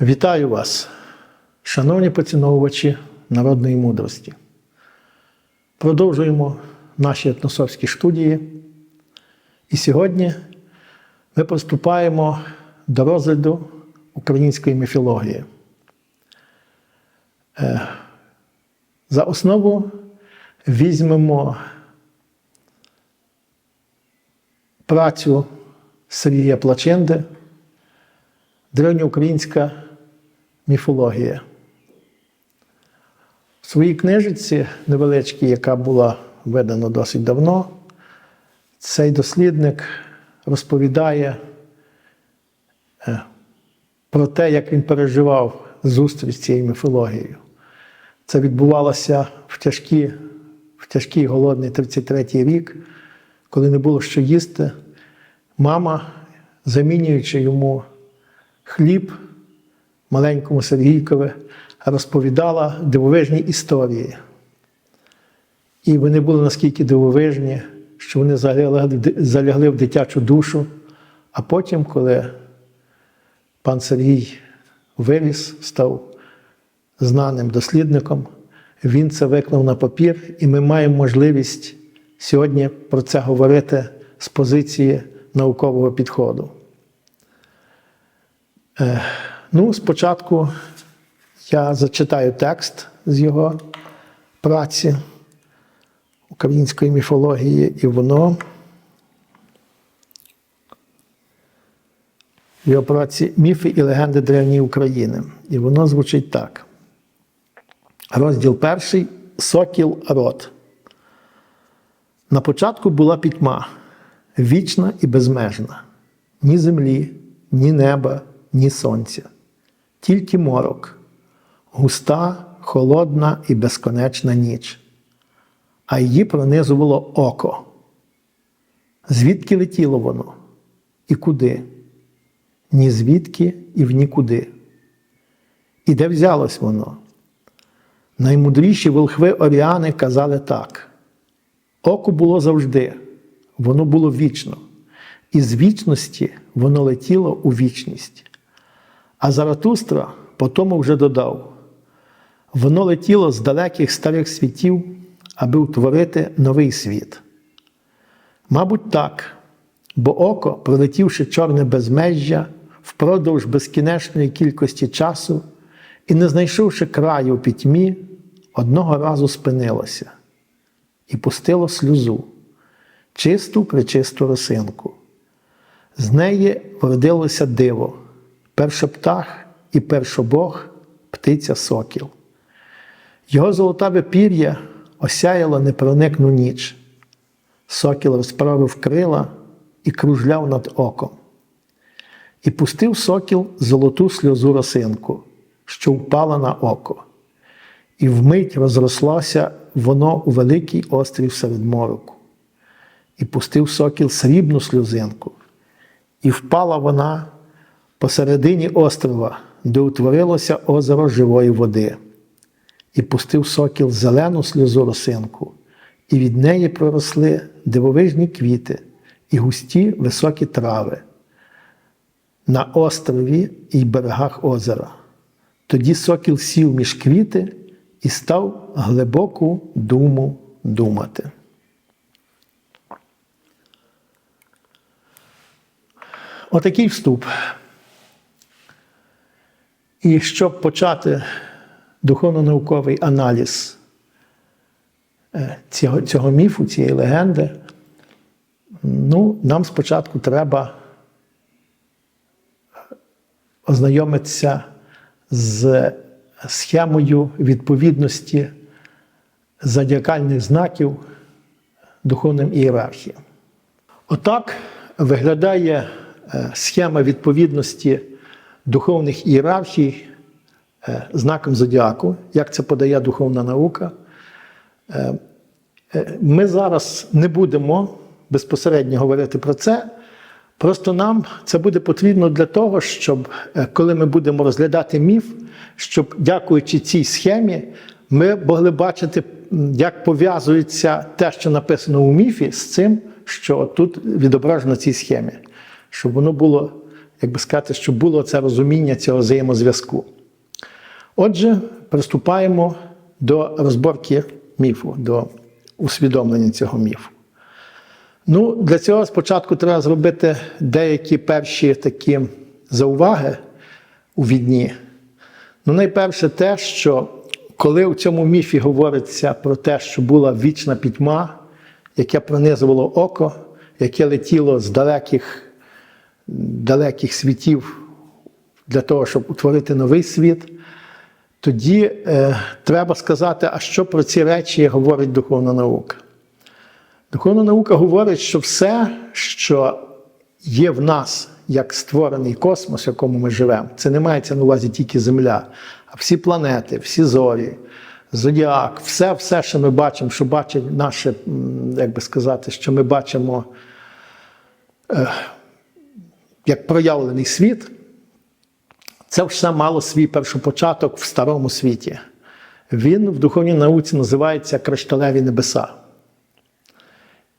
Вітаю вас, шановні поціновувачі народної мудрості. Продовжуємо наші етносовські студії. І сьогодні ми приступаємо до розгляду української міфології. Е, За основу візьмемо працю Сергія Плаченди Древньоукраїнська міфологія. В своїй книжці невеличкій, яка була видана досить давно, цей дослідник розповідає е, про те, як він переживав зустріч з цією міфологією. Це відбувалося в тяжкий, в тяжкий голодний 33-й рік, коли не було що їсти. Мама, замінюючи йому хліб маленькому Сергійкові, розповідала дивовижні історії. І вони були наскільки дивовижні, що вони залягли, в дитячу душу. А потім, коли пан Сергій виріс, став знаним дослідником, він це виклав на папір, і ми маємо можливість сьогодні про це говорити з позиції наукового підходу. Ну, спочатку я зачитаю текст з його праці української міфології, і воно в його праці Міфи і легенди древньої України. І воно звучить так. Розділ перший Сокіл род. На початку була пітьма, вічна і безмежна, ні землі, ні неба, ні сонця, тільки морок, густа, холодна і безконечна ніч, а її пронизувало око. Звідки летіло воно? І куди? Ні звідки і в нікуди. І де взялось воно? Наймудріші волхви Оріани казали так: око було завжди, воно було вічно, і з вічності воно летіло у вічність. А Заратустра потому вже додав: воно летіло з далеких старих світів, аби утворити новий світ. Мабуть, так, бо око, пролетівши чорне безмежжя впродовж безкінечної кількості часу і не знайшовши краю у пітьмі, одного разу спинилося і пустило сльозу, чисту причисту росинку. З неї вродилося диво, першоптах і першобог птиця сокіл. Його золотаве пір'я осяяло непроникну ніч. Сокіл розправив крила і кружляв над оком. І пустив сокіл золоту сльозу росинку, що впала на око, і вмить розрослося воно у великий острів серед мороку. І пустив сокіл срібну сльозинку, і впала вона посередині острова, де утворилося озеро живої води, і пустив сокіл зелену сльозу росинку, і від неї проросли дивовижні квіти і густі високі трави на острові і берегах озера. Тоді сокіл сів між квіти і став глибоку думу думати. Отакий вступ. І щоб почати духовно-науковий аналіз е, цього, цього міфу, цієї легенди, ну, нам спочатку треба ознайомитися з схемою відповідності зодіакальних знаків духовним ієрархіям. Отак виглядає е, схема відповідності духовних ієрархій е, знаком зодіаку, як це подає духовна наука. Е, Ми зараз не будемо безпосередньо говорити про це. Просто нам це буде потрібно для того, щоб коли ми будемо розглядати міф, щоб, дякуючи цій схемі, ми могли бачити, як пов'язується те, що написано у міфі, з цим, що тут відображено в цій схемі, щоб воно було як би сказати, щоб було це розуміння цього взаємозв'язку. Отже, приступаємо до розборки міфу, до усвідомлення цього міфу. Ну, для цього спочатку треба зробити деякі перші такі зауваги у відні. Ну, найперше те, що коли у цьому міфі говориться про те, що була вічна пітьма, яке пронизувало око, яке летіло з далеких, далеких світів для того, щоб утворити новий світ, тоді е, треба сказати, а що про ці речі говорить духовна наука. Духовна наука говорить, що все, що є в нас як створений космос, в якому ми живемо, це не мається на увазі тільки Земля, а всі планети, всі зорі, зодіак, все, все, що ми бачимо, що бачить наше, як би сказати, що ми бачимо е, як проявлений світ, це все мало свій першопочаток в старому світі. Він в духовній науці називається кришталеві небеса.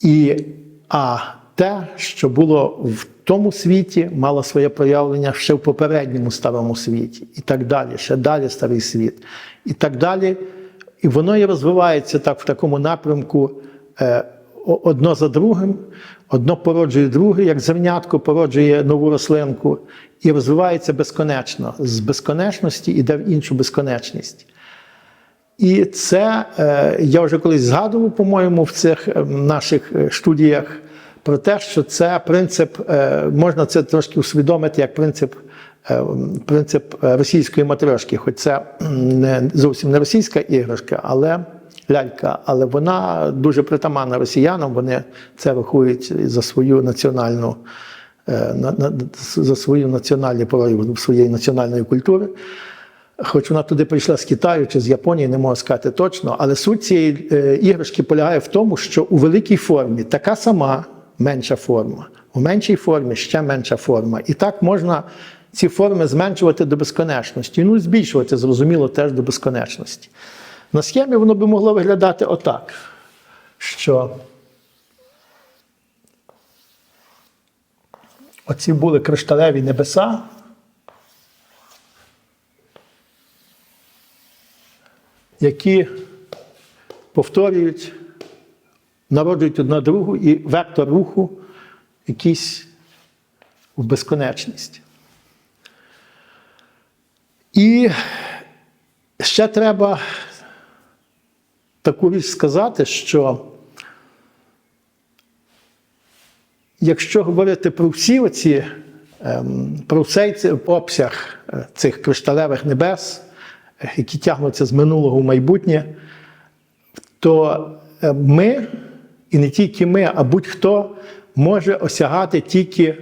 І, а те, що було в тому світі, мало своє проявлення ще в попередньому старому світі, і так далі, ще далі старий світ, і так далі. І воно і розвивається так в такому напрямку е, одно за другим, одно породжує друге, як зернятко породжує нову рослинку, і розвивається безконечно. З безконечності йде в іншу безконечність. І це е, я вже колись згадував, по-моєму, в цих е, наших е, студіях про те, що це принцип, можна це трошки усвідомити як принцип, принцип російської матрешки, хоч це не зовсім не російська іграшка, але лялька, але вона дуже притаманна росіянам. Вони це рахують за свою національну. е, За свою національну прояв своєї національної культури. Хоч вона туди прийшла з Китаю чи з Японії, не можу сказати точно, але суть цієї е, іграшки полягає в тому, що у великій формі така сама менша форма, у меншій формі ще менша форма. І так можна ці форми зменшувати до безконечності. Ну, збільшувати, зрозуміло, теж до безконечності. На схемі воно би могло виглядати отак, що оці були кришталеві небеса. які повторюють, народжують одна другу і вектор руху якийсь в безконечність. І ще треба таку річ сказати, що якщо говорити про всі оці, ем, про цей обсяг е, цих кришталевих небес, які тягнуться з минулого в майбутнє, то е, ми, і не тільки ми, а будь-хто може осягати тільки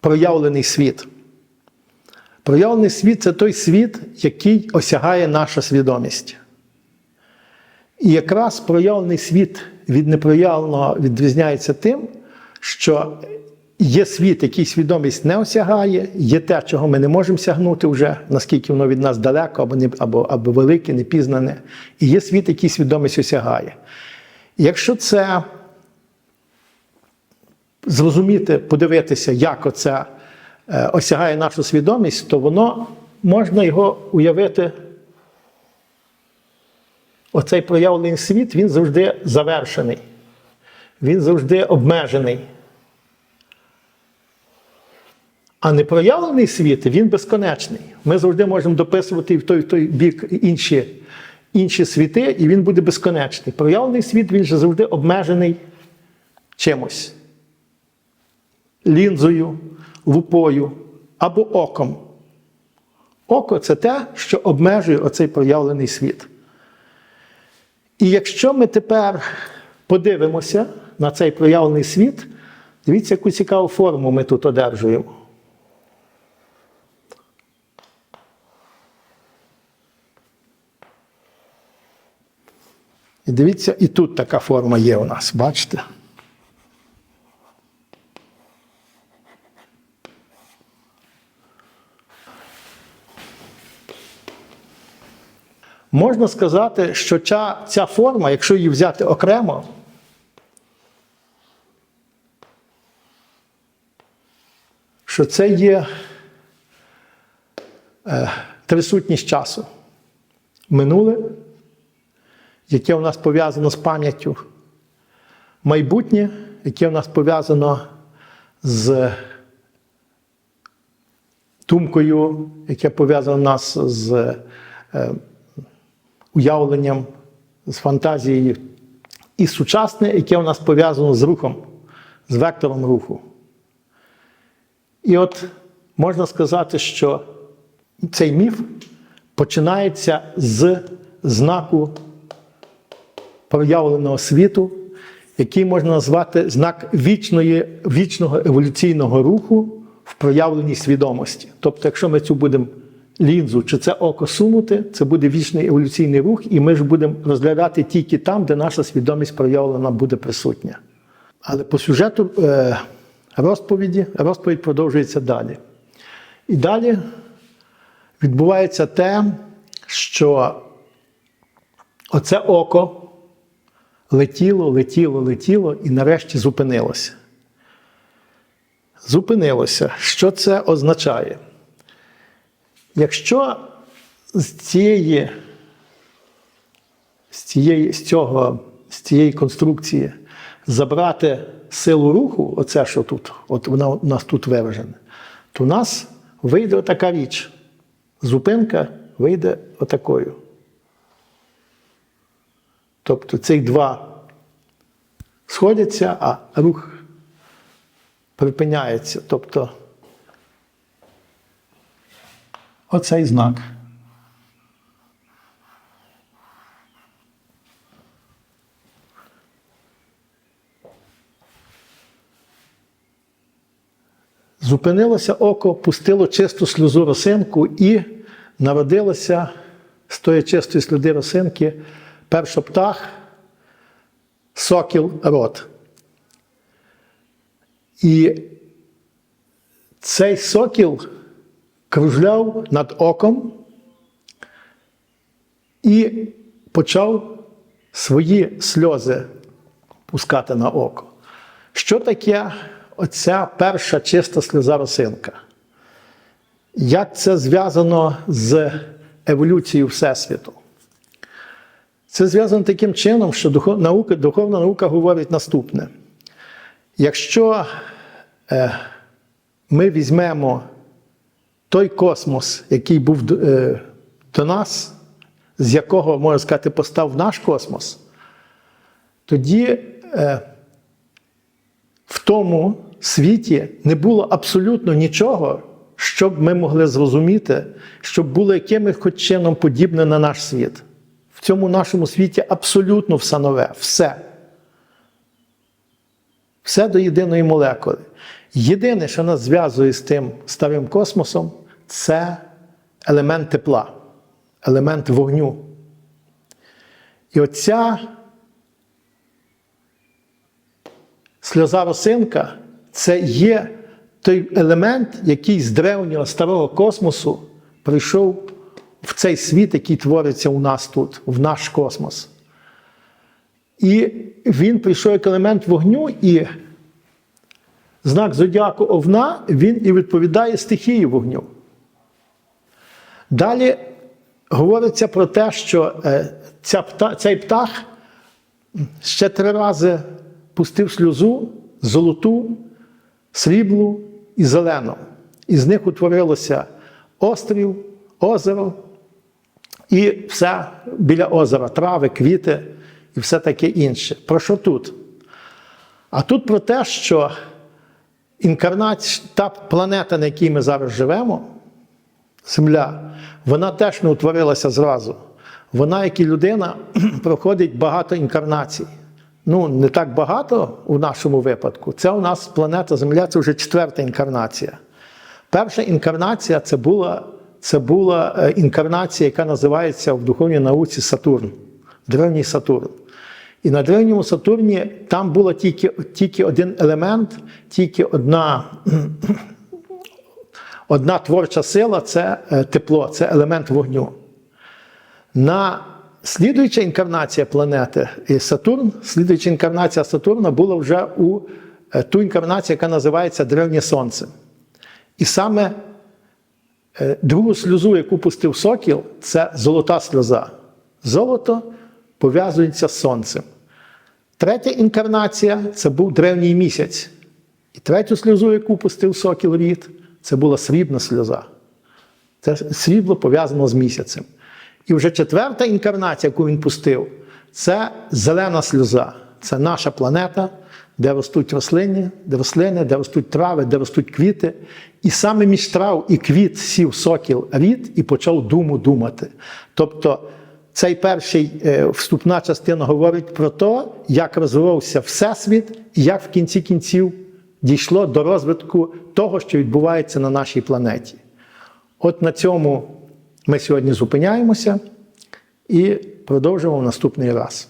проявлений світ. Проявлений світ це той світ, який осягає наша свідомість. І якраз проявлений світ від непроявленого відрізняється тим, що є світ, який свідомість не осягає, є те, чого ми не можемо сягнути вже, наскільки воно від нас далеко, або, не, або, або велике, непізнане. І є світ, який свідомість осягає. Якщо це зрозуміти, подивитися, як оце е, осягає нашу свідомість, то воно можна його уявити. Оцей проявлений світ, він завжди завершений, він завжди обмежений. А непроявлений світ, він безконечний. Ми завжди можемо дописувати в той, в той бік інші, інші світи, і він буде безконечний. Проявлений світ, він же завжди обмежений чимось. Лінзою, лупою або оком. Око це те, що обмежує оцей проявлений світ. І якщо ми тепер подивимося на цей проявлений світ, дивіться, яку цікаву форму ми тут одержуємо. І дивіться, і тут така форма є у нас, бачите? Можна сказати, що ця, ця форма, якщо її взяти окремо, що це є е, трисутність часу. Минуле, яке у нас пов'язано з пам'яттю, майбутнє, яке у нас пов'язано з думкою, яке пов'язано нас з е, уявленням, з фантазією, і сучасне, яке у нас пов'язано з рухом, з вектором руху. І от можна сказати, що цей міф починається з знаку проявленого світу, який можна назвати знак вічної, вічного еволюційного руху в проявленій свідомості. Тобто, якщо ми цю будемо лінзу чи це око сунути, це буде вічний еволюційний рух, і ми ж будемо розглядати тільки там, де наша свідомість проявлена буде присутня. Але по сюжету е, розповіді, розповідь продовжується далі. І далі відбувається те, що оце око летіло, летіло, летіло і нарешті зупинилося. Зупинилося. Що це означає? Якщо з цієї, з цієї, з цього, з цієї конструкції забрати силу руху, оце, що тут, от вона у нас тут виражена, то у нас вийде така річ. Зупинка вийде отакою. Тобто ці два сходяться, а рух припиняється. Тобто оцей знак. Зупинилося око, пустило чисту сльозу росинку і народилося з тої чистої сльози росинки першоптах, сокіл рот. І цей сокіл кружляв над оком і почав свої сльози пускати на око. Що таке оця перша чиста сльоза росинка? Як це зв'язано з еволюцією Всесвіту? Це зв'язано таким чином, що наука, духовна наука говорить наступне. Якщо е, ми візьмемо той космос, який був е, до нас, з якого, можна сказати, постав наш космос, тоді е, в тому світі не було абсолютно нічого, щоб ми могли зрозуміти, щоб було якимось хоч чином подібне на наш світ. В цьому нашому світі абсолютно все нове, все. Все до єдиної молекули. Єдине, що нас зв'язує з тим старим космосом, це елемент тепла, елемент вогню. І оця сльоза росинка це є той елемент, який з древнього старого космосу прийшов в цей світ, який твориться у нас тут, в наш космос. І він прийшов як елемент вогню, і знак зодіаку Овна він і відповідає стихії вогню. Далі говориться про те, що е, ця цей птах ще три рази пустив сльозу золоту, сріблу і зелену. І з них утворилося острів, озеро і все біля озера, трави, квіти і все таке інше. Про що тут? А тут про те, що інкарнація, та планета, на якій ми зараз живемо, Земля, вона теж не утворилася зразу. Вона, як і людина, проходить багато інкарнацій. Ну, не так багато у нашому випадку. Це у нас планета Земля, це вже четверта інкарнація. Перша інкарнація це була це була е, інкарнація, яка називається в духовній науці Сатурн, древній Сатурн. І на древньому Сатурні там був тільки, тільки один елемент, тільки одна одна творча сила це е, тепло, це елемент вогню. На слідуюча інкарнація планети і Сатурн, слідуюча інкарнація Сатурна була вже у е, ту інкарнацію, яка називається Древнє Сонце. І саме е, другу сльозу, яку пустив сокіл, це золота сльоза. Золото пов'язується з сонцем. Третя інкарнація це був древній місяць. І третю сльозу, яку пустив сокіл рід, це була срібна сльоза. Це срібло пов'язано з місяцем. І вже четверта інкарнація, яку він пустив, це зелена сльоза. Це наша планета, де ростуть рослини, де рослини, де ростуть трави, де ростуть квіти. І саме між трав і квіт сів сокіл рід і почав думу думати. Тобто цей перший е, вступна частина говорить про те, як розвивався Всесвіт, і як в кінці кінців дійшло до розвитку того, що відбувається на нашій планеті. От на цьому ми сьогодні зупиняємося і продовжимо в наступний раз.